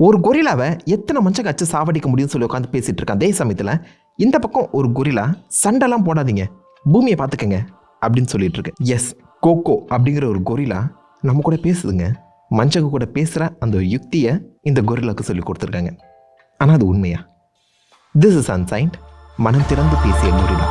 ஒரு கொரிலாவை எத்தனை மனுஷங்க அச்சு சாவடிக்க முடியும்னு சொல்லி உட்காந்து பேசிகிட்டு இருக்கான். அதே சமயத்தில் இந்த பக்கம் ஒரு கொரிலா சண்டைலாம் போடாதீங்க. பூமியை பார்த்துக்கங்க அப்படின்னு சொல்லிட்டு இருக்கு. எஸ் கோகோ அப்படிங்கிற ஒரு கொரிலா நம்ம கூட பேசுதுங்க. மனுஷங்க கூட பேசுகிற அந்த யுக்தியை இந்த கொரிலாவுக்கு சொல்லி கொடுத்துருக்காங்க. ஆனால் அது உண்மையா? திஸ் இஸ் அன்சைன்ட் மனம் திறந்து பேசிய கொரிலா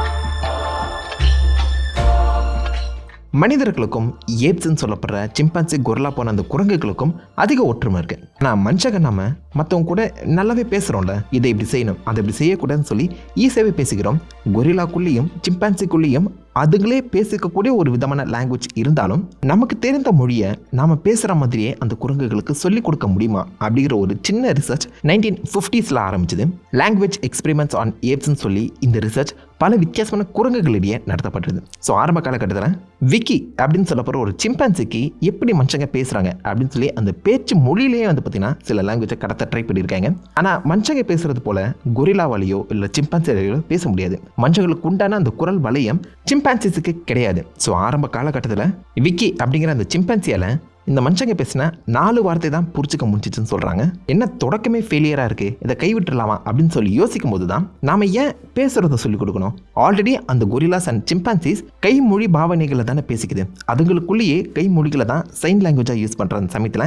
மனிதர்களுக்கும் ஏப்ஸ்ன்னு சொல்லப்படுற சிம்பான்சி குரலா போன அந்த குரங்குகளுக்கும் அதிக ஒற்றுமை இருக்கு. ஆனால் மனுஷங்க நாம மற்றவங்க கூட நல்லாவே பேசுகிறோம்ல இதை இப்படி செய்யணும் அதை இப்படி செய்யக்கூடாதுன்னு சொல்லி ஈஸியாகவே பேசிக்கிறோம். கொரிலாக்குள்ளேயும் சிம்பான்சிக்குள்ளேயும் அதுங்களே பேசிக்கக்கூடிய ஒரு விதமான லாங்குவேஜ் இருந்தாலும் நமக்கு தெரிந்த மொழியை நாம் பேசுகிற மாதிரியே அந்த குரங்குகளுக்கு சொல்லிக் கொடுக்க முடியுமா? அப்படிங்கிற ஒரு சின்ன ரிசர்ச் நைன்டீன் ஃபிஃப்டிஸில் ஆரம்பிச்சது. லாங்குவேஜ் எக்ஸ்பெரிமெண்ட்ஸ் ஆன் ஏப்ஸ்ன்னு சொல்லி இந்த ரிசர்ச் பல வித்தியாசமான குரங்குகளிடையே நடத்தப்பட்டது. ஸோ ஆரம்ப காலகட்டத்தில் விக்கி அப்படின்னு சொல்லப்போகிற ஒரு சிம்பான்சிக்கு எப்படி மனுஷங்க பேசுகிறாங்க அப்படின்னு சொல்லி அந்த பேச்சு மொழியிலேயே வந்து பார்த்தீங்கன்னா சில லாங்குவேஜை கடத்த ட்ரை பண்ணியிருக்காங்க. ஆனால் மனுஷங்க பேசுகிறது போல கொரிலாவாலேயோ இல்லை சிம்பான்சிலையோ பேச முடியாது. மனுஷங்களுக்கு உண்டான அந்த குரல் வளையம் சிம்பான்சிஸுக்கு கிடையாது. ஸோ ஆரம்ப காலகட்டத்தில் விக்கி அப்படிங்கிற அந்த சிம்பான்சியால் இந்த மனுஷங்க பேசின நாலு வார்த்தை தான் புரிச்சுக்க முடிஞ்சிச்சுன்னு சொல்கிறாங்க என்ன தொடக்கமே ஃபெயிலியராக இருக்குது இதை கைவிட்டுலாமா அப்படின்னு சொல்லி யோசிக்கும் போது தான் நாம் ஏன் பேசுகிறத சொல்லிக் கொடுக்கணும்? ஆல்ரெடி அந்த கொரிலாஸ் அண்ட் சிம்பான்சிஸ் கைமொழி பாவனைகளை தானே பேசிக்குது. அதுங்களுக்குள்ளேயே கைமொழிகளை தான் சைன் லாங்குவேஜாக யூஸ் பண்ணுற அந்த சமயத்தில்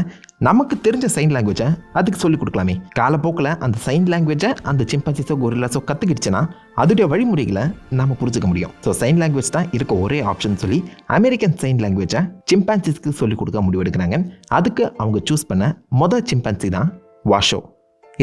நமக்கு தெரிஞ்ச சைன் லாங்குவேஜை அதுக்கு சொல்லிக் கொடுக்கலாமே. காலப்போக்கில் அந்த சைன் லாங்குவேஜை அந்த சிம்பான்சிஸோ கொரிலாஸோ கற்றுக்கிடுச்சுன்னா அதோடைய வழிமுறைகளை நாம் புரிஞ்சுக்க முடியும். ஸோ சைன் லாங்குவேஜ் தான் இருக்க ஒரே ஆப்ஷன் சொல்லி அமெரிக்கன் சைன் லாங்குவேஜை சிம்பான்சிஸ்க்கு சொல்லிக் கொடுக்க முடிவெடுக்கிறாங்க அதுக்கு அவங்க சூஸ் பண்ண மொதல் சிம்பான்சி தான் வாஷோ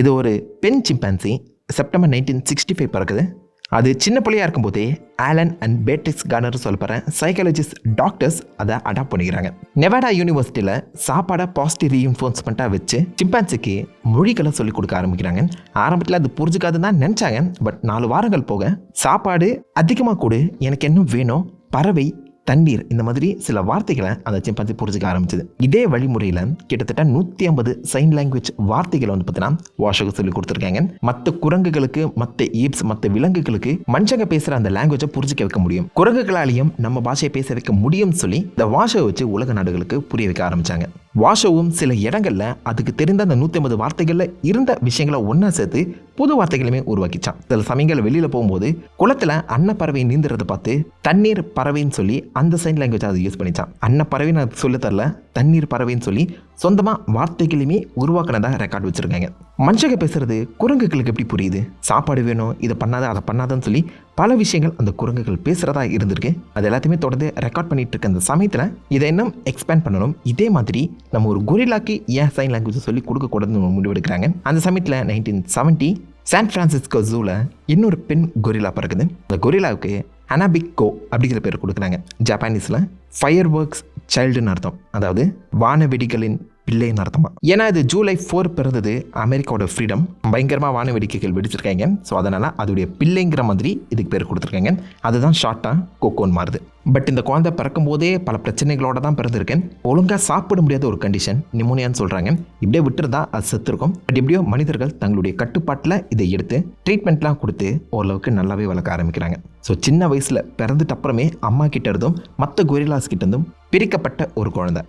இது ஒரு பெண் chimpanzee September nineteen sixty five பிறக்குது. அது சின்ன பிள்ளையா இருக்கும்போதே ஆலன் அண்ட் பேட்ரிக்ஸ் கார்னர் சொல்ல சைக்காலஜிஸ்ட் டாக்டர்ஸ் அதை அடாப்ட் பண்ணிக்கிறாங்க. நெவாடா யூனிவர்சிட்டியில் சாப்பாடை பாசிட்டிவ் ரீஇன்ஃபோர்ஸ்மெண்ட்டாக வச்சு சிம்பான்சிக்கு மொழிகளை சொல்லிக் கொடுக்க ஆரம்பிக்கிறாங்க. ஆரம்பத்தில் அது புரிஞ்சுக்காதுன்னு தான் நினச்சாங்க. பட் நாலு வாரங்கள் போக சாப்பாடு அதிகமாக கொடு எனக்கு என்ன வேணும்? பறவை தண்ணீர் இந்த மாதிரி சில வார்த்தைகளை அந்த சிம்பான்சி புரிஞ்சுக்க ஆரம்பிச்சது. இதே வழிமுறையில் கிட்டத்தட்ட நூற்றி ஐம்பது சைன் லாங்குவேஜ் வார்த்தைகளை வந்து பார்த்தீங்கன்னா வாஷக சொல்லி கொடுத்துருக்காங்க. மற்ற குரங்குகளுக்கு மற்ற ஈப்ஸ் மற்ற விலங்குகளுக்கு மனுஷங்க பேசுகிற அந்த லாங்குவேஜை புரிஞ்சிக்க வைக்க முடியும். குரங்குகளாலையும் நம்ம பாஷையை பேச வைக்க முடியும்னு சொல்லி இந்த வாஷை வச்சு உலக நாடுகளுக்கு புரிய வைக்க ஆரம்பித்தாங்க வாஷவும் சில இடங்கள்ல அதுக்கு தெரிந்த அந்த நூற்றி ஐம்பது வார்த்தைகளில் இருந்த விஷயங்களை ஒன்றா சேர்த்து புது வார்த்தைகளுமே உருவாக்கிச்சான். சில சமயங்கள் வெளியில் போகும்போது குளத்தில் அன்னப்பறவை நீந்துறதை பார்த்து தண்ணீர் பறவைன்னு சொல்லி அந்த சைன் லாங்குவேஜ் அதை யூஸ் பண்ணிச்சான். அன்னப்பறவை நான் சொல்ல தரல. தண்ணீர் பறவைன்னு சொல்லி சொந்தமாக வார்த்தைகளையுமே உருவாக்கினதாக ரெக்கார்ட் வச்சுருக்காங்க. மனுஷங்க பேசுறது குரங்குகளுக்கு எப்படி புரியுது? சாப்பாடு வேணும் இதை பண்ணாத அதை பண்ணாதன்னு சொல்லி பல விஷயங்கள் அந்த குரங்குகள் பேசுகிறதா இருந்திருக்கு. அது எல்லாத்தையுமே தொடர்ந்து ரெக்கார்ட் பண்ணிட்டு இருக்க அந்த சமயத்தில் இதை இன்னும் எக்ஸ்பேண்ட் பண்ணணும். இதே மாதிரி நம்ம ஒரு கொரிலாக்கு ஏன் சைன் லாங்குவேஜ் சொல்லி கொடுக்கக்கூடாதுன்னு முடிவெடுக்கிறாங்க. அந்த சமயத்தில் நைன்டீன் செவன்ட்டி சான் ஃப்ரான்சிஸ்கோ ஜூவில் இன்னொரு பெண் கொரிலா பிறகுது அந்த கொரிலாவுக்கு அனாபிக்கோ அப்படிங்கிற பேர் கொடுக்குறாங்க. ஜப்பானீஸில் ஃபயர் ஒர்க்ஸ் சைல்டுன்னு அர்த்தம். அதாவது வான வெடிகளின் பிள்ளைன்னு அர்த்தமா? ஏன்னா இது ஜூலை ஃபோர் பிறந்தது அமெரிக்காவோட ஃப்ரீடம் பயங்கரமாக வானவடிக்கைகள் வெடிச்சிருக்காங்க. ஸோ அதனால் அதோடைய பிள்ளைங்கிற மாதிரி இதுக்கு பேர் கொடுத்துருக்காங்க. அதுதான் ஷார்ட்டாக கோகோன் மாறுது. பட் இந்த குழந்தை பிறக்கும் போதே பல பிரச்சனைகளோட தான் பிறந்திருக்கேன். ஒழுங்காக சாப்பிட முடியாத ஒரு கண்டிஷன் நிமோனியான்னு சொல்கிறாங்க இப்படியே விட்டுருந்தா அது செத்துருக்கும். பட் எப்படியோ மனிதர்கள் தங்களுடைய கட்டுப்பாட்டில் இதை எடுத்து ட்ரீட்மெண்ட்லாம் கொடுத்து ஓரளவுக்கு நல்லாவே வளர்க்க ஆரம்பிக்கிறாங்க. ஸோ சின்ன வயசில் பிறந்துட்டு அப்புறமே அம்மா கிட்ட இருந்தும் மற்ற கொரிலாஸ் கிட்ட இருந்தும் பிரிக்கப்பட்ட ஒரு குழந்தை.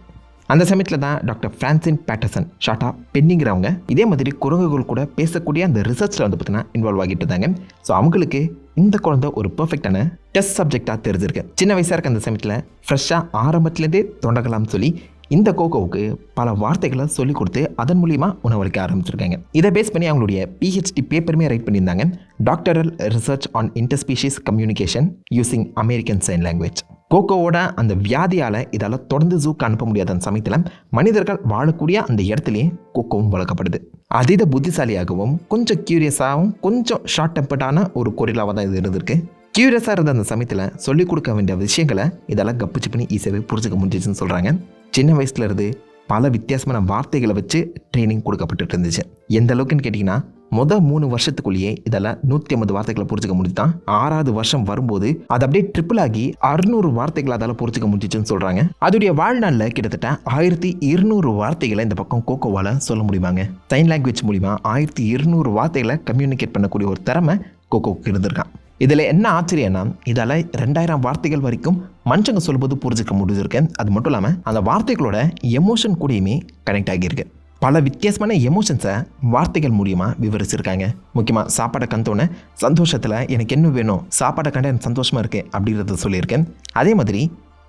அந்த சமயத்தில் தான் டாக்டர் ஃப்ரான்சின் பேட்டர்சன் ஷார்ட்டாக பெண்ணிங்கிறவங்க இதே மாதிரி குரங்குகள் கூட பேசக்கூடிய அந்த ரிசர்ச்சில் வந்து பார்த்தீங்கன்னா இன்வால்வ் ஆகிட்டு இருந்தாங்க. ஸோ அவங்களுக்கு இந்த குழந்தை ஒரு பர்ஃபெக்டான டெஸ்ட் சப்ஜெக்டாக தெரிஞ்சிருக்கு. சின்ன வயசாக இருக்க அந்த சமயத்தில் ஃப்ரெஷ்ஷாக ஆரம்பத்துலேருந்தே தொடங்கலாம்னு சொல்லி இந்த கோகோவுக்கு பல வார்த்தைகளை சொல்லிக் கொடுத்து அதன் மூலியமாக உணவளிக்க ஆரம்பிச்சிருக்காங்க. இதை பேஸ் பண்ணி அவங்களுடைய பிஹெச்டி பேப்பருமே ரைட் பண்ணியிருந்தாங்க. Doctoral research on interspecies communication using American sign language கோகோவோட அந்த வியாதியால் இதால் தொடர்ந்து ஜூக்கு அனுப்ப முடியாத அந்த சமயத்தில் மனிதர்கள் வாழக்கூடிய அந்த இடத்துலையே கோகோவும் வளர்க்கப்படுது. அதீத புத்திசாலியாகவும் கொஞ்சம் க்யூரியஸாகவும் கொஞ்சம் ஷார்ட் டெம்பர்டான ஒரு கொரிலாவாக தான் இது இருந்திருக்கு. கியூரியஸாக இருந்த அந்த சமயத்தில் சொல்லிக் கொடுக்க வேண்டிய விஷயங்களை இதெல்லாம் கப்புச்சு பண்ணி ஈஸியாகவே புரிஞ்சுக்க முடிஞ்சிச்சுன்னு சொல்கிறாங்க சின்ன வயசுலேருந்து பல வித்தியாசமான வார்த்தைகளை வச்சு ட்ரைனிங் கொடுக்கப்பட்டுட்டு இருந்துச்சு. எந்த அளவுக்குன்னு கேட்டிங்கன்னா மொதல் மூணு வருஷத்துக்குள்ளேயே இதெல்லாம் நூற்றி ஐம்பது வார்த்தைகளை புரிஞ்சுக்க முடிஞ்சுதான். ஆறாவது வருஷம் வரும்போது அது அப்படியே ட்ரிபிள் ஆகி அறுநூறு வார்த்தைகளை அதால் புரிஞ்சுக்க முடிஞ்சிச்சுன்னு சொல்கிறாங்க அதோடைய வாழ்நாளில் கிட்டத்தட்ட ஆயிரத்தி இருநூறு வார்த்தைகளை இந்த பக்கம் கோகோவால் சொல்ல முடியுமாங்க? சைன் லாங்குவேஜ் மூலிமா ஆயிரத்தி இருநூறு வார்த்தைகளை கம்யூனிகேட் பண்ணக்கூடிய ஒரு திறமை கோகோவுக்கு இருந்திருக்கான். இதில் என்ன ஆச்சரியம்னா இதால் ரெண்டாயிரம் வார்த்தைகள் வரைக்கும் மனுஷங்க சொல்லும்போது புரிஞ்சுக்க முடிஞ்சிருக்கேன் அது மட்டும் இல்லாமல் அந்த வார்த்தைகளோட எமோஷன் கூடயுமே கனெக்ட் ஆகியிருக்கு. பல வித்தியாசமான எமோஷன்ஸை வார்த்தைகள் மூலியமாக விவரிச்சிருக்காங்க. முக்கியமாக சாப்பாடை கந்தோன்னே சந்தோஷத்தில் எனக்கு என்ன வேணும்? சாப்பாடை கண்ட எனக்கு சந்தோஷமாக இருக்குது அப்படின்றத சொல்லியிருக்கேன். அதே மாதிரி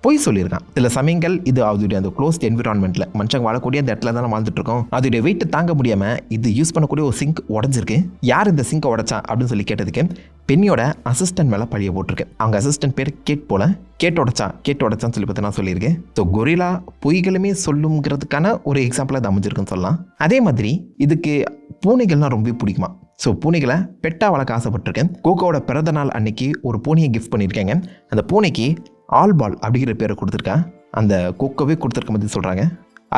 பொய் சொல்லியிருக்கான். சில சமயங்கள் இது அதோடைய அந்த க்ளோஸ்ட் என்விரான்மெண்ட்டில் மனுஷங்க வாழக்கூடிய அந்த இடத்துல தான் வாழ்ந்துட்டு இருக்கோம் அதோடைய வெயிட் தாங்க முடியாமல் இது யூஸ் பண்ணக்கூடிய ஒரு சிங்க் உடஞ்சிருக்கு. யார் இந்த சிங்கை உடச்சா அப்படின்னு சொல்லி கேட்டதுக்கு பெண்ணியோட அசிஸ்டன்ட் மேலே பழிய போட்டிருக்கு. அவங்க அசிஸ்டன்ட் பேர் கேட் போல. கேட் உடைச்சா கேட் உடைச்சான்னு சொல்லி பார்த்து நான் சொல்லியிருக்கேன். ஸோ கொரிலா பொய்களுமே சொல்லுங்கிறதுக்கான ஒரு எக்ஸாம்பிள் அது அமைஞ்சிருக்குன்னு சொல்லலாம். அதே மாதிரி இதுக்கு பூனைகள்லாம் ரொம்ப பிடிக்குமா? ஸோ பூனைகளை பெட்டாக வளர்க்க ஆசைப்பட்டிருக்கேன். கோகோவோட பிறந்த நாள் அன்னைக்கு ஒரு பூனையை கிஃப்ட் பண்ணியிருக்கேங்க. அந்த பூனைக்கு ஆல்பால் அப்படிங்கிற பேரை கொடுத்துருக்கா அந்த கோக்கோவே கொடுத்துருக்க மாதிரி சொல்கிறாங்க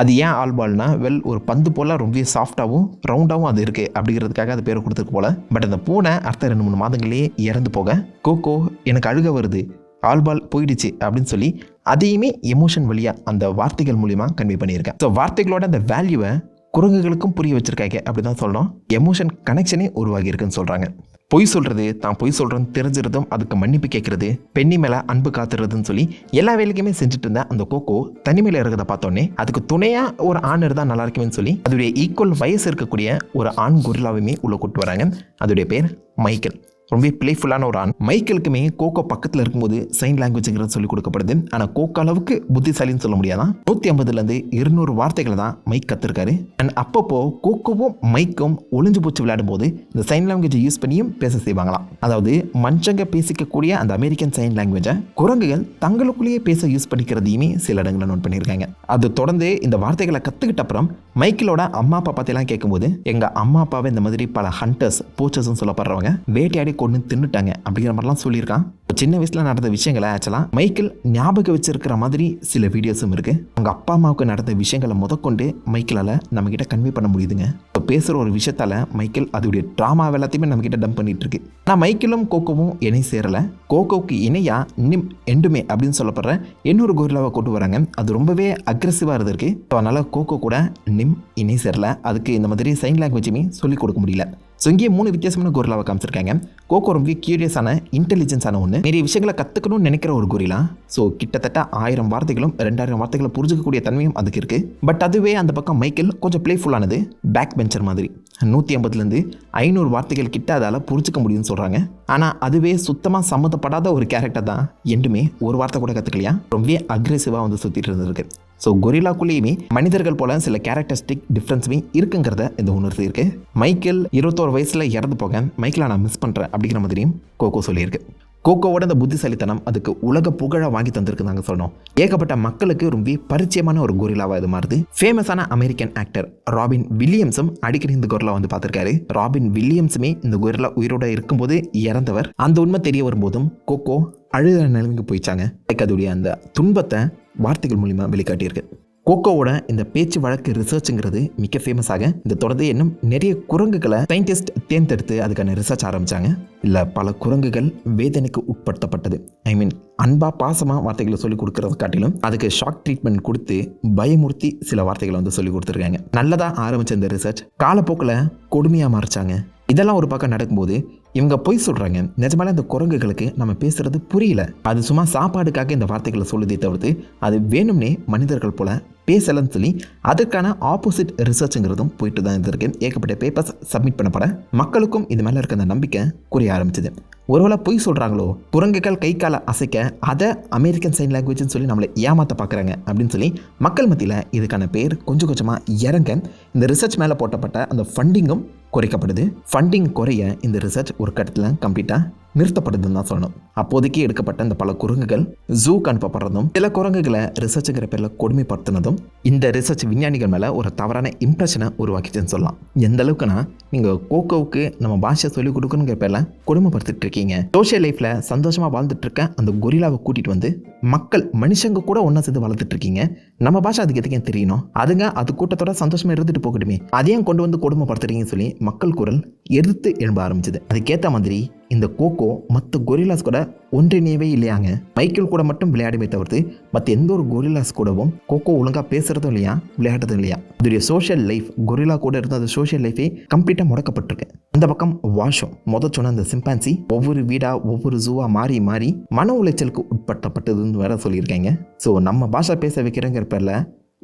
அது ஏன் ஆல்பால்னா வெல் ஒரு பந்து போல் ரொம்ப சாஃப்டாகவும் ரவுண்டாகவும் அது இருக்குது அப்படிங்கிறதுக்காக அது பேரை கொடுத்துருக்கு போல். பட் அந்த பூனை அடுத்த ரெண்டு மூணு மாதங்களே இறந்து போக கோகோ எனக்கு அழுக வருது. ஆல்பால் போயிடுச்சு அப்படின்னு சொல்லி அதையுமே எமோஷன் வழியாக அந்த வார்த்தைகள் மூலிமா கன்வே பண்ணியிருக்கேன். ஸோ வார்த்தைகளோட அந்த வேல்யூவை குரங்குகளுக்கும் புரிய வச்சுருக்காங்க அப்படி தான் சொல்லணும். எமோஷன் கனெக்ஷனே உருவாகி இருக்குன்னு சொல்கிறாங்க பொய் சொல்கிறது தான் பொய் சொல்கிறேன்னு தெரிஞ்சிருந்தும் அதுக்கு மன்னிப்பு கேட்குறது பெண்ணி மேலே அன்பு காத்துறதுன்னு சொல்லி எல்லா வேலைக்குமே செஞ்சுட்டு இருந்த அந்த கோகோ தனிமையில் இருக்கிறத பார்த்தோன்னே அதுக்கு துணையாக ஒரு ஆண் இருந்தால் நல்லா இருக்குமே சொல்லி அதோடைய ஈக்குவல் வயசு இருக்கக்கூடிய ஒரு ஆண் குரிலாவையுமே உள்ளே கூட்டு வராங்க. அதோடைய பேர் மைக்கேல். ரொம்ப பிளேஃபுல்லான ஒரு ஆண். மைக்கேலுக்குமே கோகோ பக்கத்தில் இருக்கும்போது சைன் லாங்குவேஜ்ங்கிறது சொல்லிக் கொடுக்கப்படுது. ஆனால் கோகோ அளவுக்கு புத்திசாலின்னு சொல்ல முடியாதான் நூற்றி ஐம்பதுலேருந்து இருநூறு வார்த்தைகளை தான் மைக் கற்றுருக்காரு அண்ட் அப்பப்போ கோகோவும் மைக்கும் ஒளிஞ்சு பூச்சி விளையாடும் போது இந்த சைன் லாங்குவேஜை யூஸ் பண்ணியும் பேச செய்வாங்களாம். அதாவது மனுஷங்க பேசிக்கக்கூடிய அந்த அமெரிக்கன் சைன் லாங்குவேஜை குரங்குகள் தங்களுக்குள்ளேயே பேச யூஸ் பண்ணிக்கிறதையுமே சில இடங்களில் நோட் பண்ணியிருக்காங்க அது தொடர்ந்து இந்த வார்த்தைகளை கற்றுக்கிட்ட அப்புறம் மைக்கிளோட அம்மா அப்பா பற்றிலாம் கேட்கும்போது எங்கள் அம்மா அப்பாவை இந்த மாதிரி பல ஹண்டர்ஸ் போச்சர்ஸ்னு சொல்லப்படுறவங்க வேட்டையாடி கொண்டு தின்னுட்டாங்க அப்படிங்கிற மாதிரிலாம் சொல்லியிருக்கான். சின்ன வயசில் நடந்த விஷயங்களை ஆக்சுவலாக மைக்கேல் ஞாபகம் வச்சிருக்கிற மாதிரி சில வீடியோஸும் இருக்குது அவங்க அப்பா அம்மாவுக்கு நடந்த விஷயங்களை முதற்கொண்டு மைக்கேலால் நம்மக்கிட்ட கன்வே பண்ண முடியுதுங்க. இப்போ பேசுகிற ஒரு விஷயத்தால் மைக்கேல் அதோடைய ட்ராமா எல்லாத்தையுமே நம்மக்கிட்ட டம்ப் பண்ணிட்டு இருக்கு. ஆனால் மைக்கேலும் கோகோவும் இணை சேரலை. கோகோவுக்கு இணையாக நிம் எண்டுமே அப்படின்னு சொல்லப்படுற இன்னொரு கோரிலாவை கொண்டு வராங்க. அது ரொம்பவே அக்ரெசிவாக இருந்திருக்கு. ஸோ அதனால் கோகோ கூட நிம் இணை சேரலை. அதுக்கு இந்த மாதிரி சைன் லாங்குவேஜுமே சொல்லிக் கொடுக்க முடியல. ஸோ இங்கேயே மூணு வித்தியாசமான கோரிலாவை காமிச்சிருக்காங்க. கோகோ ரொம்ப கியூரியஸான இன்டெலிஜென்ஸான ஒன்று நிறைய விஷயங்களை கற்றுக்கணும்னு நினைக்கிற ஒரு குரிலா ஸோ கிட்டத்தட்ட ஆயிரம் வார்த்தைகளும் ரெண்டாயிரம் வார்த்தைகளை புரிஞ்சுக்கக்கூடிய தன்மையும் அதுக்கு இருக்குது பட் அதுவே அந்த பக்கம் மைக்கேல் கொஞ்சம் பிளேஃபுல்லானது பேக் பெஞ்சர் மாதிரி. நூற்றி ஐம்பதுலேருந்து ஐநூறு வார்த்தைகள் கிட்ட அதால் புரிஞ்சுக்க முடியும்னு சொல்கிறாங்க ஆனால் அதுவே சுத்தமாக சம்மந்தப்படாத ஒரு கேரக்டர் தான். என்றுமே ஒரு வார்த்தை கூட கற்றுக்கலையா ரொம்பவே அக்ரெசிவாக வந்து சுற்றிட்டு இருந்திருக்கு. ஸோ கொரிலாக்குள்ளேயுமே மனிதர்கள் போல சில கேரக்டரிஸ்டிக் டிஃப்ரென்ஸுமே இருக்குங்கிறத இந்த உணர்வு இருக்கு மைக்கேல் இருபத்தோரு வயசில் இறந்து போக மைக்கேலை நான் மிஸ் பண்ணுறேன் அப்படிங்கிற மாதிரியும் கோகோ சொல்லியிருக்கு. கோகோவோட அந்த புத்திசாலித்தனம் அதுக்கு உலக புகழை வாங்கி தந்திருக்குதாங்க சொல்லணும். ஏகப்பட்ட மக்களுக்கு ரொம்ப பரிச்சயமான ஒரு கொரிலாவாக இது மாறுது. ஃபேமஸான அமெரிக்கன் ஆக்டர் ராபின் வில்லியம்ஸும் அடிக்கடி இந்த கொரிலா வந்து பார்த்துருக்காரு. ராபின் வில்லியம்ஸுமே இந்த கொரிலா உயிரோட இருக்கும்போது இறந்தவர். அந்த உண்மை தெரிய வரும்போதும் கோகோ அழுகிற நிலைமைக்கு போயிச்சாங்க. லைக் அதோடைய அந்த துன்பத்தை வார்த்தைகள் மூலிமா வெளிக்காட்டியிருக்கு. கோகோவோட இந்த பேச்சு வழக்கு ரிசர்ச்ங்கிறது மிக ஃபேமஸாக இந்த தொடர்ந்து இன்னும் நிறைய குரங்குகளை சயின்டிஸ்ட் தேர்ந்தெடுத்து அதுக்கான ரிசர்ச் ஆரம்பித்தாங்க இல்லை பல குரங்குகள் வேதனைக்கு உட்படுத்தப்பட்டது. ஐ மீன் அன்பா பாசமாக வார்த்தைகளை சொல்லிக் கொடுக்கறத காட்டிலும் அதுக்கு ஷாக் ட்ரீட்மெண்ட் கொடுத்து பயமுறுத்தி சில வார்த்தைகளை வந்து சொல்லி கொடுத்துருக்காங்க. நல்லதாக ஆரம்பித்த இந்த ரிசர்ச் காலப்போக்கில் கொடுமையாக மாறிச்சாங்க. இதெல்லாம் ஒரு பக்கம் நடக்கும்போது இவங்க பொய் சொல்கிறாங்க நிஜமாலே அந்த குரங்குகளுக்கு நம்ம பேசுகிறது புரியல. அது சும்மா சாப்பாடுக்காக இந்த வார்த்தைகளை சொல்லுதே தவிர்த்து அது வேணும்னே மனிதர்கள் போல பேசலன்னு சொல்லி அதற்கான ஆப்போசிட் ரிசர்ச்ங்கிறதும் போயிட்டு தான் இருந்திருக்கு ஏகப்பட்ட பேப்பர்ஸ் சப்மிட் பண்ணப்பட மக்களுக்கும் இது மேலே இருக்க அந்த நம்பிக்கை குறைய ஆரம்பிச்சது. ஒருவேளை பொய் சொல்கிறாங்களோ குரங்குகள் கை காலை அசைக்க அதை அமெரிக்கன் சைன் லாங்குவேஜ்னு சொல்லி நம்மளை ஏமாற்ற பார்க்குறாங்க அப்படின்னு சொல்லி மக்கள் மத்தியில் இதுக்கான பேர் கொஞ்சம் கொஞ்சமாக இறங்க இந்த ரிசர்ச் மேலே போட்டப்பட்ட அந்த ஃபண்டிங்கும் குறைக்கப்படுது. ஃபண்டிங் குறைய இந்த ரிசர்ச் ஒரு கட்டத்தில் கம்ப்ளீட்டாக நிறுத்தப்படுதுன்னு தான் சொல்லணும். அப்போதைக்கு எடுக்கப்பட்ட இந்த பல குரங்குகள் ஜூக்கு அனுப்பப்படுறதும் சில குரங்குகளை ரிசர்ச்சுங்கிற பேரில் கொடுமைப்படுத்தினதும் இந்த ரிசர்ச் விஞ்ஞானிகள் மேலே ஒரு தவறான இம்ப்ரெஷனை உருவாக்கிச்சுன்னு சொல்லலாம். எந்த அளவுக்குன்னா நீங்கள் கோகோவுக்கு நம்ம பாஷை சொல்லிக் கொடுக்கணுங்கிற பேரில் கொடுமைப்படுத்திட்டு இருக்கீங்க. சோஷியல் லைஃப்பில் சந்தோஷமாக வாழ்ந்துட்டு இருக்க அந்த கொரிலாவை கூட்டிகிட்டு வந்து மக்கள் மனுஷங்க கூட ஒன்றா சேர்ந்து வளர்த்துட்டு இருக்கீங்க. நம்ம பாஷை அதுக்கு எதுக்கே தெரியணும்? அதுங்க அது கூட்டத்தோட சந்தோஷமாக இருந்துட்டு போகட்டுமே. அதையும் கொண்டு வந்து கொடுமைப்படுத்துறீங்கன்னு சொல்லி மக்கள் குரல் எதிர்த்து எழும்ப ஆரம்பிச்சது. அதுக்கேற்ற மாதிரி இந்த கோகோ மற்ற கொரிலாஸ் கூட ஒன்றிணையவே இல்லையாங்க. மைக்கேல் கூட மட்டும் விளையாடுமே தவிர்த்து மற்ற எந்த ஒரு கொரிலாஸ் கூடவும் கோகோ ஒழுங்காக பேசுறதும் இல்லையா விளையாடுறதும் இல்லையா? இதோடைய சோஷியல் லைஃப் கொரிலா கூட இருந்த அந்த சோஷியல் லைஃபே கம்ப்ளீட்டாக முடக்கப்பட்டிருக்கு. அந்த பக்கம் வாஷம் முத சொன்ன அந்த சிம்பான்சி ஒவ்வொரு வீடாக ஒவ்வொரு ஜூவாக மாறி மாறி மன உளைச்சலுக்கு உட்படுத்தப்பட்டதுன்னு வேற சொல்லியிருக்காங்க. ஸோ நம்ம பாஷை பேச வைக்கிறேங்கிற பேரில்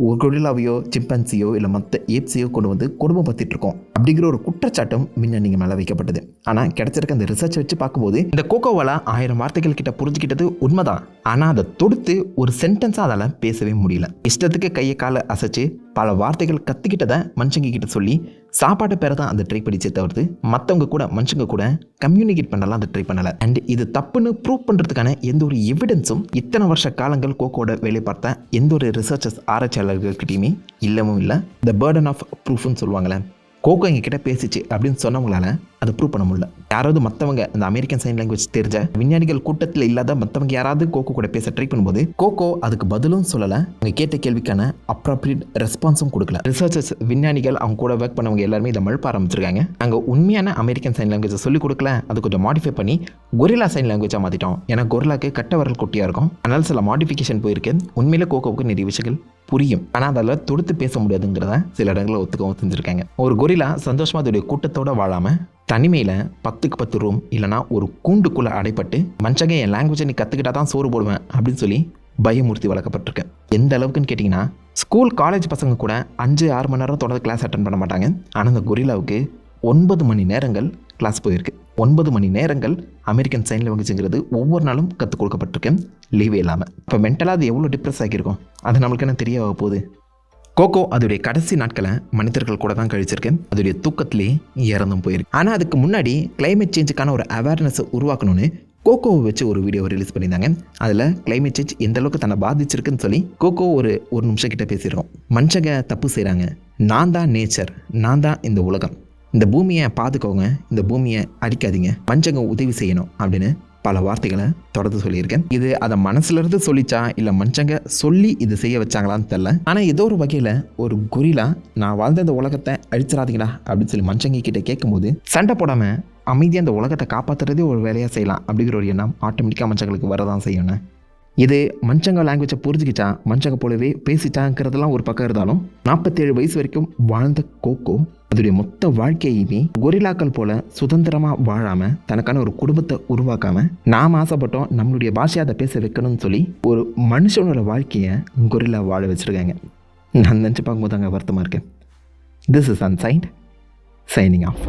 ஒரு கொரில்லாவையோ சிம்பன்சியோ இல்லை மற்ற ஏப்ஸையோ கொண்டு வந்து கொடுமைப்படுத்திட்டு இருக்கோம் அப்படிங்கிற ஒரு குற்றச்சாட்டும் விஞ்ஞானிங்க மேலே வைக்கப்பட்டது. ஆனால் கிடைச்சிருக்க அந்த ரிசர்ச் வச்சு பார்க்கும்போது இந்த கோகோவாலா ஆயிரம் வார்த்தைகள் கிட்ட புரிஞ்சுக்கிட்டது உண்மைதான். ஆனால் அதை தொடுத்து ஒரு சென்டென்ஸாக அதால் பேசவே முடியல. இஷ்டத்துக்கு கையை காலை அசைச்சு பல வார்த்தைகள் கற்றுக்கிட்டதை மனுஷங்க கிட்ட சொல்லி சாப்பாட்டை பேரை தான் அந்த ட்ரை பண்ணிச்சே தவிர்த்து மற்றவங்க கூட மனுஷங்க கூட கம்யூனிகேட் பண்ணலாம் அந்த ட்ரை பண்ணலை. அண்ட் இது தப்புன்னு ப்ரூவ் பண்ணுறதுக்கான எந்த ஒரு எவிடன்ஸும் இத்தனை வருஷ காலங்கள் கோக்கோட வேலை பார்த்த எந்த ஒரு ரிசர்ச்சர்ஸ் ஆராய்ச்சியாளர்கள்கிட்டையுமே இல்லவும் இல்லை. த பேர்டன் ஆஃப் ப்ரூஃப்னு சொல்லுவாங்களே. கோகோ எங்ககிட்ட பேசிச்சு அப்படின்னு சொன்னவங்களால அதை ப்ரூவ் பண்ண முடியல. யாராவது மற்றவங்க அந்த அமெரிக்கன் சைன் லாங்குவேஜ் தெரிஞ்ச விஞ்ஞானிகள் கூட்டத்தில் இல்லாத மற்றவங்க யாராவது கோகோ கூட பேச ட்ரை பண்ணும்போது கோகோ அதுக்கு பதிலும் சொல்லலை. அவங்க கேட்ட கேள்விக்கான அப்ராப்ரியேட் ரெஸ்பான்ஸும் கொடுக்கல. ரிசர்ச்சர்ஸ் விஞ்ஞானிகள் அவங்க கூட ஒர்க் பண்ணவங்க எல்லாருமே இதை மழுப்ப ஆரம்பிச்சிருக்காங்க. நாங்கள் உண்மையான அமெரிக்கன் சைன் லாங்குவேஜை சொல்லிக் கொடுக்கல. அது கொஞ்சம் மாடிஃபை பண்ணி கொரில்லா சைன் லாங்குவேஜாக மாற்றிட்டோம் ஏன்னா கொரிலாக்கு கட்ட வரல் குட்டியாக இருக்கும். அதனால் சில மாடிஃபிகேஷன் போயிருக்கு. உண்மையில் கோகோவுக்கு நிறைய விஷயங்கள் புரியும். ஆனால் அதில் தொடுத்து பேச முடியாதுங்கிறத சில இடங்களில் ஒத்துக்கவும் செஞ்சுருக்காங்க. ஒரு கொரிலா சந்தோஷமாக அதோடைய கூட்டத்தோடு வாழாமல் தனிமையில் பத்துக்கு பத்து ரூம் இல்லைனா ஒரு கூண்டுக்குள்ளே அடைப்பட்டு மஞ்சங்க என் லாங்குவேஜை நீ கற்றுக்கிட்டா தான் சோறு போடுவேன் அப்படின்னு சொல்லி பயமுறுத்தி வளர்க்கப்பட்டிருக்கேன் எந்த அளவுக்குன்னு கேட்டிங்கன்னா ஸ்கூல் காலேஜ் பசங்க கூட அஞ்சு ஆறு மணி நேரம் தொடர்ந்து கிளாஸ் அட்டன் பண்ண மாட்டாங்க. ஆனால் அந்த கொரிலாவுக்கு ஒன்பது மணி நேரங்கள் கிளாஸ் போயிருக்கு. ஒன்பது மணி நேரங்கள் அமெரிக்கன் சைன் லாங்குவேஜுங்கிறது ஒவ்வொரு நாளும் கற்றுக் கொடுக்கப்பட்டிருக்கேன் லீவே இல்லாமல் இப்போ மென்டலாக அது எவ்வளோ டிப்ரெஸ் ஆகியிருக்கும்? அது நம்மளுக்கு என்ன தெரிய போகுது? கோகோ அதோடைய கடைசி நாட்களை மனிதர்கள் கூட தான் கழிச்சிருக்கேன் அதோடைய தூக்கத்திலே இறந்தும் போயிருக்கு. ஆனால் அதுக்கு முன்னாடி கிளைமேட் சேஞ்சுக்கான ஒரு அவேர்னஸை உருவாக்கணும்னு கோகோவை வச்சு ஒரு வீடியோ ரிலீஸ் பண்ணியிருந்தாங்க. அதில் கிளைமேட் சேஞ்ச் எந்த அளவுக்கு தன்னை பாதிச்சிருக்குன்னு சொல்லி கோகோ ஒரு ஒரு நிமிஷம் கிட்ட பேசியிருக்கோம். மனுஷங்க தப்பு செய்கிறாங்க நான் தான் நேச்சர் நான் தான் இந்த உலகம். இந்த பூமியை பார்த்துக்கோங்க இந்த பூமியை அடிக்காதீங்க. மஞ்சங்க உதவி செய்யணும் அப்படின்னு பல வார்த்தைகளை தொடர்ந்து சொல்லியிருக்கேன். இது அதை மனசுல இருந்து சொல்லிச்சா இல்லை மனுஷங்க சொல்லி இது செய்ய வச்சாங்களான்னு தெரில ஆனால் ஏதோ ஒரு வகையில் ஒரு குரிலா நான் வாழ்ந்த இந்த உலகத்தை அழிச்சிடாதீங்களா அப்படின்னு சொல்லி மனுஷங்க கிட்ட கேட்கும்போது சண்டை போடாமல் அமைதியாக அந்த உலகத்தை காப்பாற்றுறதே ஒரு வேலையாக செய்யலாம் அப்படிங்கிற ஒரு எண்ணம் ஆட்டோமேட்டிக்காக மனுஷங்களுக்கு வரதான் செய்யணும் இது மஞ்சங்க லாங்குவேஜை புரிஞ்சுக்கிட்டா மஞ்சங்க போலவே பேசிட்டாங்கிறதெல்லாம் ஒரு பக்கம் இருந்தாலும் நாற்பத்தேழு வயசு வரைக்கும் வாழ்ந்த கோகோ அதோடைய மொத்த வாழ்க்கையுமே கொரில்லாக்கள் போல சுதந்திரமாக வாழாமல் தனக்கான ஒரு குடும்பத்தை உருவாக்காமல் நாம் ஆசைப்பட்டோம் நம்மளுடைய பாஷையை அதை பேச வைக்கணும்னு சொல்லி ஒரு மனுஷனோட வாழ்க்கையை கொரில்லா வாழ வச்சுருக்காங்க. நான் நினச்சி பார்க்கும்போது அங்கே வருத்தமாக இருக்கேன் this is ancient signing of